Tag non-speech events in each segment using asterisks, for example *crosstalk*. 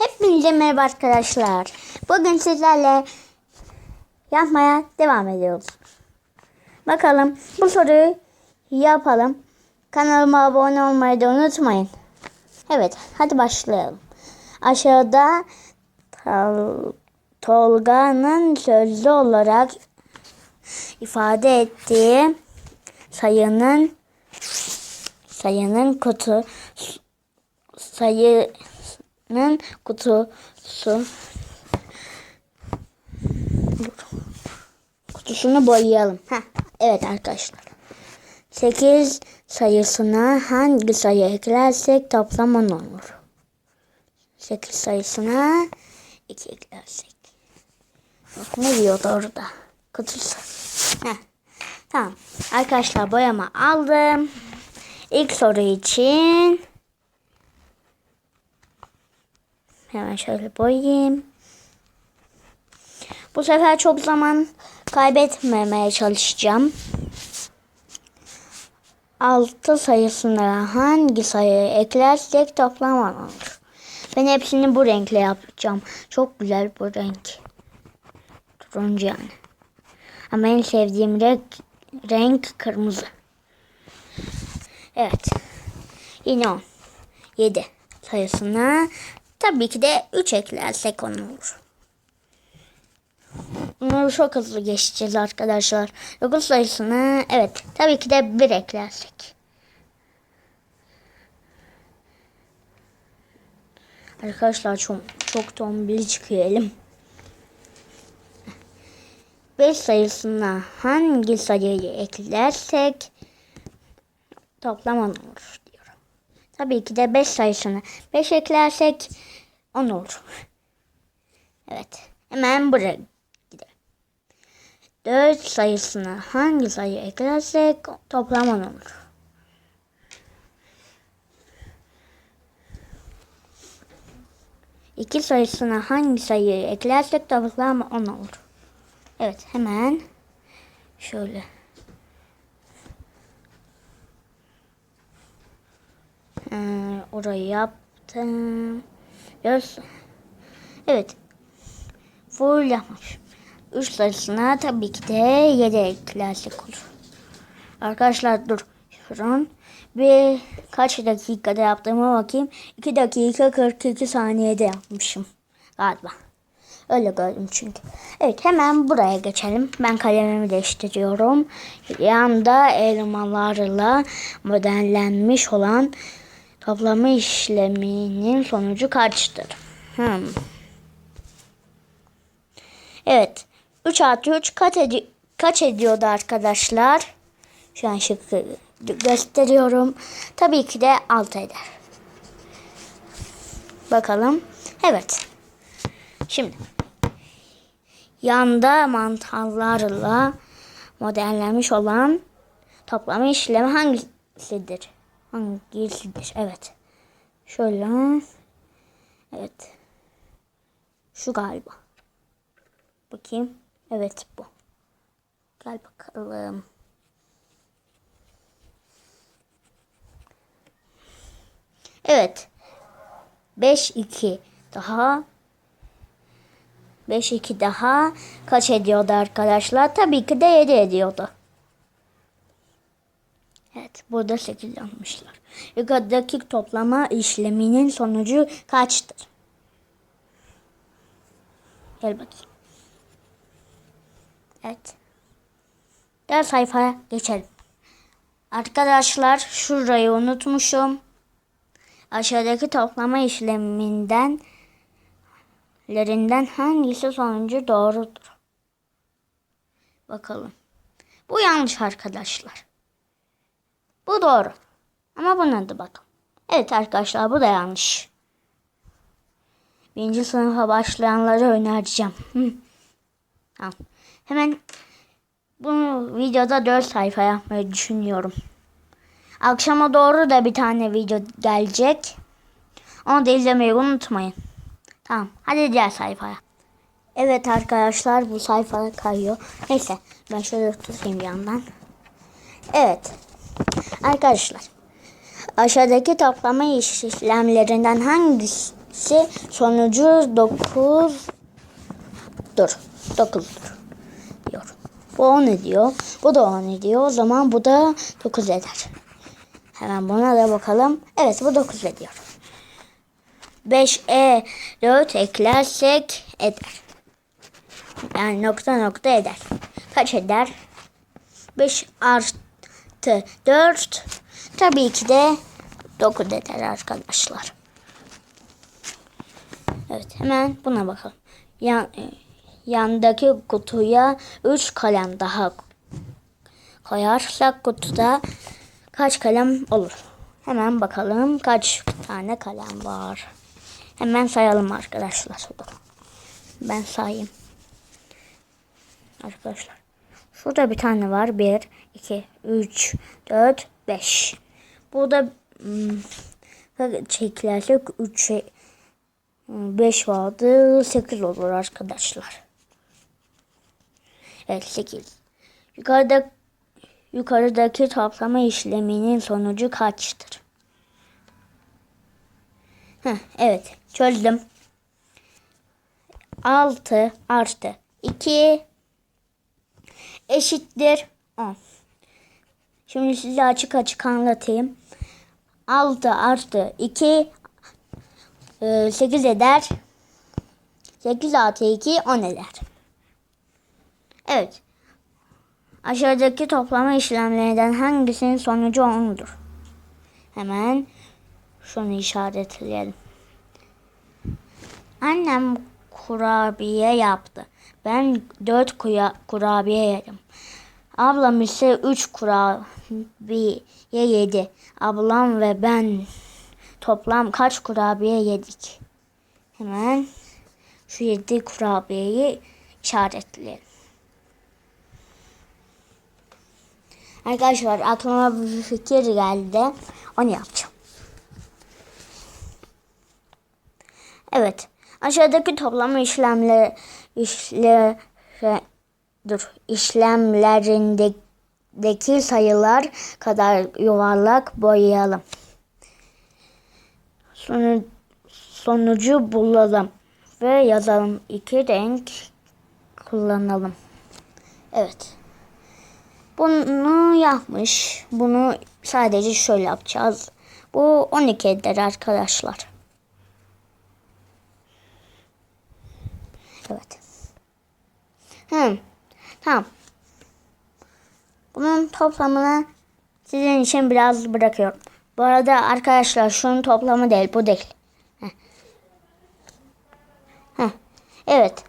Hepinize merhaba arkadaşlar. Bugün sizlerle yapmaya devam ediyoruz. Bakalım bu soruyu yapalım. Kanalıma abone olmayı da unutmayın. Evet hadi başlayalım. Aşağıda Tol- Tolga'nın sözlü olarak ifade ettiği sayının sayının kutu sayının kutusu kutusunu boyayalım. Heh, evet arkadaşlar. 8 sayısına hangi sayı eklersek toplam 10 olur. 8 sayısına 2 eklersek. Bak ne diyordu orada? Kutusu. Heh. Tamam. Arkadaşlar boyama aldım. İlk soru için hemen şöyle boyayayım. Bu sefer çok zaman kaybetmemeye çalışacağım. 6 sayısına hangi sayıyı eklersek toplam olur. Ben hepsini bu renkle yapacağım. Çok güzel bu renk. Turuncu yani. Ama en sevdiğim renk, renk kırmızı. Evet. Yine 10. 7 sayısına tabii ki de 3 eklersek 10 olur. Bunları çok hızlı geçeceğiz arkadaşlar. 9 sayısına evet tabii ki de 1 eklersek. Arkadaşlar çok, çok tombili çıkıyor elim. 5 sayısına hangi sayıyı eklersek toplam 10 olur. Tabii ki de 5 sayısını 5 eklersek 10 olur. Evet. Hemen buraya gidelim. 4 sayısına hangi sayı eklersek toplam 10 olur. İki sayısına hangi sayıyı eklersek toplam 10 olur. Evet hemen şöyle Ee, orayı yaptım. Biraz evet full yapmış. 3 sayısına tabii ki de 7 eklersek olur. Arkadaşlar dur. Şu an bir kaç dakikada yaptığıma bakayım. 2 dakika 42 saniyede yapmışım galiba. Öyle gördüm çünkü. Evet hemen buraya geçelim. Ben kalemimi değiştiriyorum. Yanda elmalarla modellenmiş olan toplama işleminin sonucu kaçtır? Hmm. Evet. 3 artı 3 kaç, edi- kaç ediyordu arkadaşlar? Şu an şıkkı gösteriyorum. Tabii ki de 6 eder. Bakalım. Evet. Şimdi yanda mantarlarla modellenmiş olan toplama işlemi hangisidir? Hangisidir? Evet. Şöyle. Evet. Şu galiba. Bakayım. Evet bu. Gel bakalım. Evet. 5 2 daha 5 2 daha kaç ediyordu arkadaşlar? Tabii ki de 7 ediyordu. Evet, burada 8 yapmışlar. Yukarıdaki toplama işleminin sonucu kaçtır? Gel bakayım. Evet. Diğer sayfaya geçelim. Arkadaşlar şurayı unutmuşum. Aşağıdaki toplama işleminden lerinden hangisi sonucu doğrudur? Bakalım. Bu yanlış arkadaşlar. Bu doğru. Ama buna da bakalım. Evet arkadaşlar bu da yanlış. Birinci sınıfa başlayanları önereceğim. Hı. Tamam. Hemen bunu videoda 4 sayfa yapmayı düşünüyorum. Akşama doğru da bir tane video gelecek. Onu da izlemeyi unutmayın. Tamam. Hadi diğer sayfaya. Evet arkadaşlar bu sayfa kayıyor. Neyse ben şöyle tutayım bir yandan. Evet. Arkadaşlar aşağıdaki toplama işlemlerinden hangisi sonucu 9 dur 9 diyor. Bu 10 ediyor. Bu da 10 ediyor. O zaman bu da 9 eder. Hemen buna da bakalım. Evet bu 9 ediyor. 5e 4 eklersek eder. Yani nokta nokta eder. Kaç eder? 5 artı 4 tabii ki de 9 eder arkadaşlar. Evet hemen buna bakalım. Yan, yandaki kutuya 3 kalem daha koyarsak kutuda kaç kalem olur? Hemen bakalım kaç tane kalem var. Hemen sayalım arkadaşlar. Ben sayayım. Arkadaşlar. Şurada bir tane var. 1, 2, 3, 4, 5. Burada hmm, çekilersek 3, 5 vardı. 8 olur arkadaşlar. Evet 8. Yukarıda yukarıdaki toplama işleminin sonucu kaçtır? Heh, evet çözdüm. 6 artı 2 eşittir 10. Şimdi size açık açık anlatayım. 6 artı 2 8 eder. 8 artı 2 10 eder. Evet. Aşağıdaki toplama işlemlerinden hangisinin sonucu 10'dur? Hemen şunu işaretleyelim. Annem kurabiye yaptı. Ben 4 kuya, kurabiye yedim. Ablam ise 3 kurabiye yedi. Ablam ve ben toplam kaç kurabiye yedik? Hemen şu 7 kurabiyeyi işaretleyelim. Arkadaşlar aklıma bir fikir geldi. Onu yapacağım. Evet. Aşağıdaki toplama işlemleri işle, dur, işlemlerindeki sayılar kadar yuvarlak boyayalım. Sonu, sonucu bulalım ve yazalım. İki renk kullanalım. Evet. Bunu yapmış. Bunu sadece şöyle yapacağız. Bu 12 eder arkadaşlar. Evet. Hı. Tamam. Bunun toplamını sizin için biraz bırakıyorum. Bu arada arkadaşlar şunun toplamı değil. Bu değil. Heh. Heh. Evet.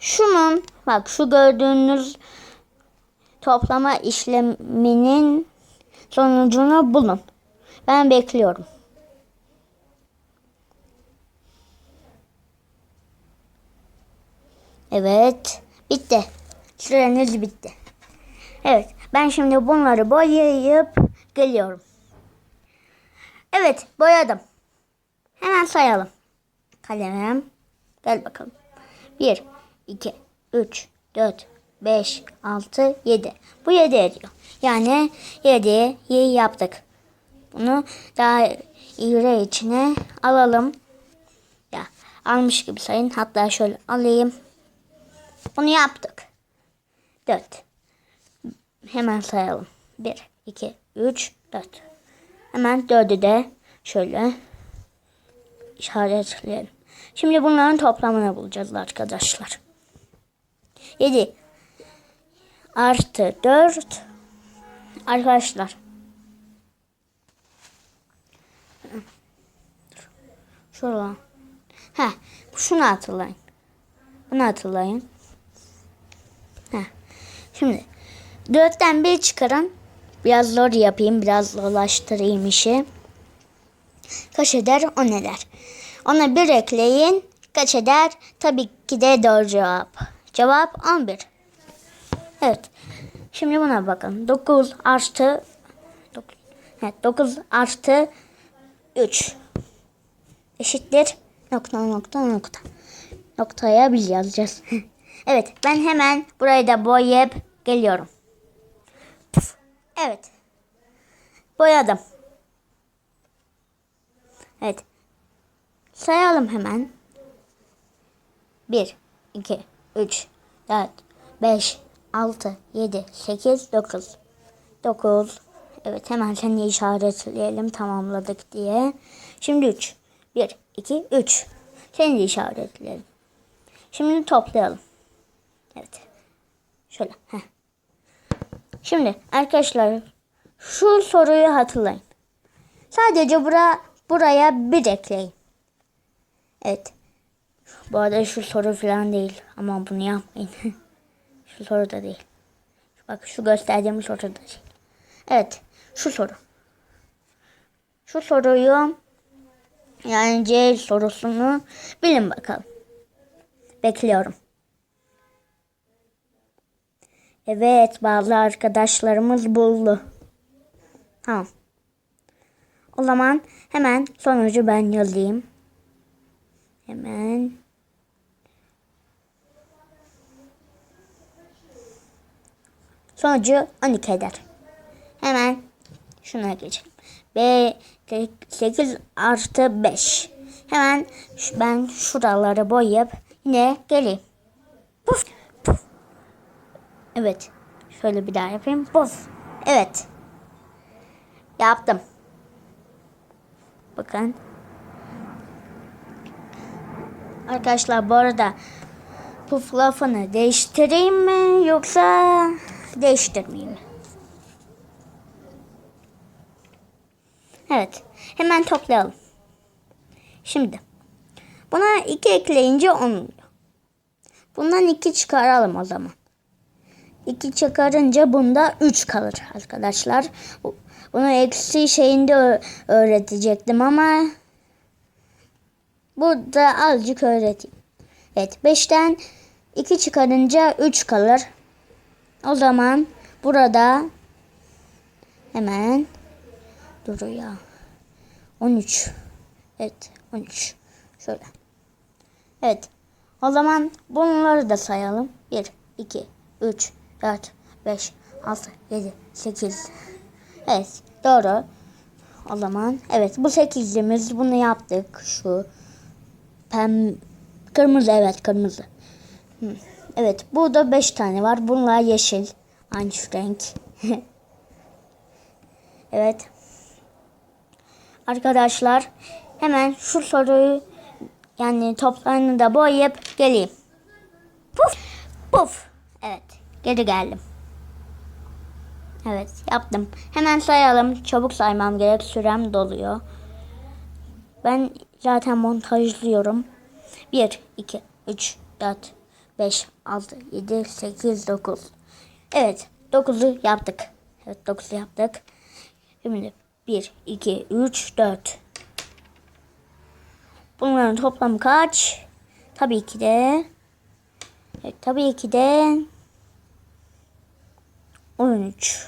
Şunun bak şu gördüğünüz toplama işleminin sonucunu bulun. Ben bekliyorum. Evet. Bitti. Süreniz bitti. Evet. Ben şimdi bunları boyayıp geliyorum. Evet. Boyadım. Hemen sayalım. Kalemim. Gel bakalım. 1, 2, 3, 4, 5, 6, 7. Bu 7 ediyor. Yani 7'yi yaptık. Bunu daha iyi içine alalım. Ya almış gibi sayın. Hatta şöyle alayım. Bunu yaptık. 4. Hemen sayalım. 1, 2, 3, 4. Hemen 4'ü de şöyle işaretleyelim. Şimdi bunların toplamını bulacağız arkadaşlar. 7 artı 4 arkadaşlar. Şuradan. Ha, şunu hatırlayın. Bunu hatırlayın. Ha. Şimdi 4'ten 1 çıkarın. Biraz zor yapayım. Biraz zorlaştırayım işi. Kaç eder? 10 eder. Ona 1 ekleyin. Kaç eder? Tabii ki de doğru cevap. Cevap 11. Evet. Şimdi buna bakın. 9 artı 9, evet, 9 artı 3 eşittir nokta nokta nokta. Noktaya biz yazacağız. *laughs* evet ben hemen burayı da boyayıp geliyorum. Evet. Boyadım. Evet. sayalım hemen. 1, 2, 3, 4, 5, 6, 7, 8, 9. 9. Evet hemen seni işaretleyelim tamamladık diye. Şimdi 3. 1, 2, 3. Seni de işaretleyelim. Şimdi toplayalım. Evet. Şöyle. Heh. Şimdi arkadaşlar şu soruyu hatırlayın. Sadece bura, buraya bir ekleyin. Evet. Bu arada şu soru falan değil. Ama bunu yapmayın. *laughs* şu soru da değil. Bak şu gösterdiğim soru da değil. Evet. Şu soru. Şu soruyu yani C sorusunu bilin bakalım. Bekliyorum. Evet bazı arkadaşlarımız buldu. Tamam. O zaman hemen sonucu ben yazayım. Hemen. Sonucu 12 eder. Hemen şuna geçelim. B 8 artı 5. Hemen ben şuraları boyayıp yine geleyim. Puf. Evet. Şöyle bir daha yapayım. Puf. Evet. Yaptım. Bakın. Arkadaşlar bu arada puf lafını değiştireyim mi yoksa değiştirmeyeyim mi? Evet. Hemen toplayalım. Şimdi. Buna 2 ekleyince 10 oluyor. Bundan 2 çıkaralım o zaman. 2 çıkarınca bunda 3 kalır arkadaşlar. Bu- Bunu eksi şeyinde öğretecektim ama burada azıcık öğreteyim. Evet 5'ten 2 çıkarınca 3 kalır. O zaman burada hemen dur ya 13 evet 13 şöyle evet o zaman bunları da sayalım 1 2 3 4 5 6 7 8 evet doğru. O zaman evet bu sekizimiz bunu yaptık. Şu pem kırmızı evet kırmızı. Evet burada 5 tane var. Bunlar yeşil. Aynı şu renk. *laughs* Evet. Arkadaşlar hemen şu soruyu yani toplarını da boyayıp geleyim. Puf puf. Geri geldim. Evet yaptım. Hemen sayalım. Çabuk saymam gerek. Sürem doluyor. Ben zaten montajlıyorum. 1, 2, 3, 4, 5, 6, 7, 8, 9. Evet 9'u yaptık. Evet 9'u yaptık. Şimdi 1, 2, 3, 4. Bunların toplamı kaç? Tabii ki de evet, tabii ki de 13.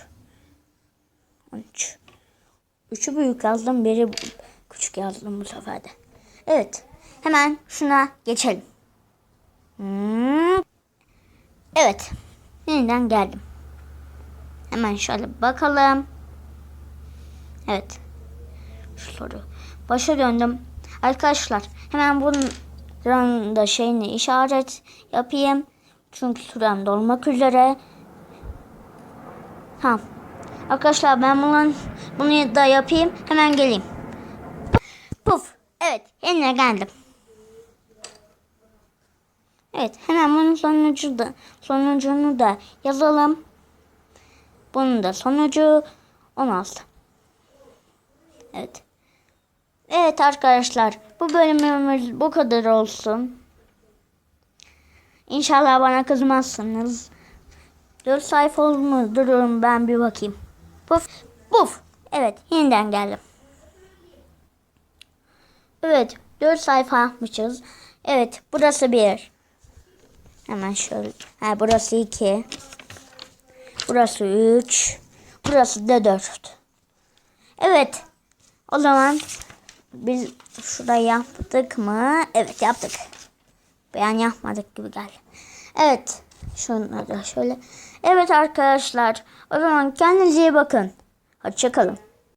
13. 3'ü büyük yazdım, biri küçük yazdım bu sefer. Evet. Hemen şuna geçelim. Hmm. Evet. Yeniden geldim. Hemen şöyle bakalım. Evet. Şu soru. Başa döndüm. Arkadaşlar hemen bunun da şeyini işaret yapayım. Çünkü sürem dolmak üzere. Tamam. Arkadaşlar ben bunun, bunu da yapayım. Hemen geleyim. Puf. Evet. Yine geldim. Evet. Hemen bunun sonucu da, sonucunu da yazalım. Bunun da sonucu 16. Evet. Evet arkadaşlar bu bölümümüz bu kadar olsun. İnşallah bana kızmazsınız. 4 sayfa olmuş duruyorum ben bir bakayım. Puf puf. Evet yeniden geldim. Evet 4 sayfa yapmışız. Evet burası bir. Hemen şöyle. Ha, burası 2. Burası 3. Burası da 4. Evet. O zaman biz şurayı yaptık mı? Evet yaptık. Ben yapmadık gibi geldi. Evet. Şunları da şöyle. Evet arkadaşlar. O zaman kendinize iyi bakın. Hoşçakalın.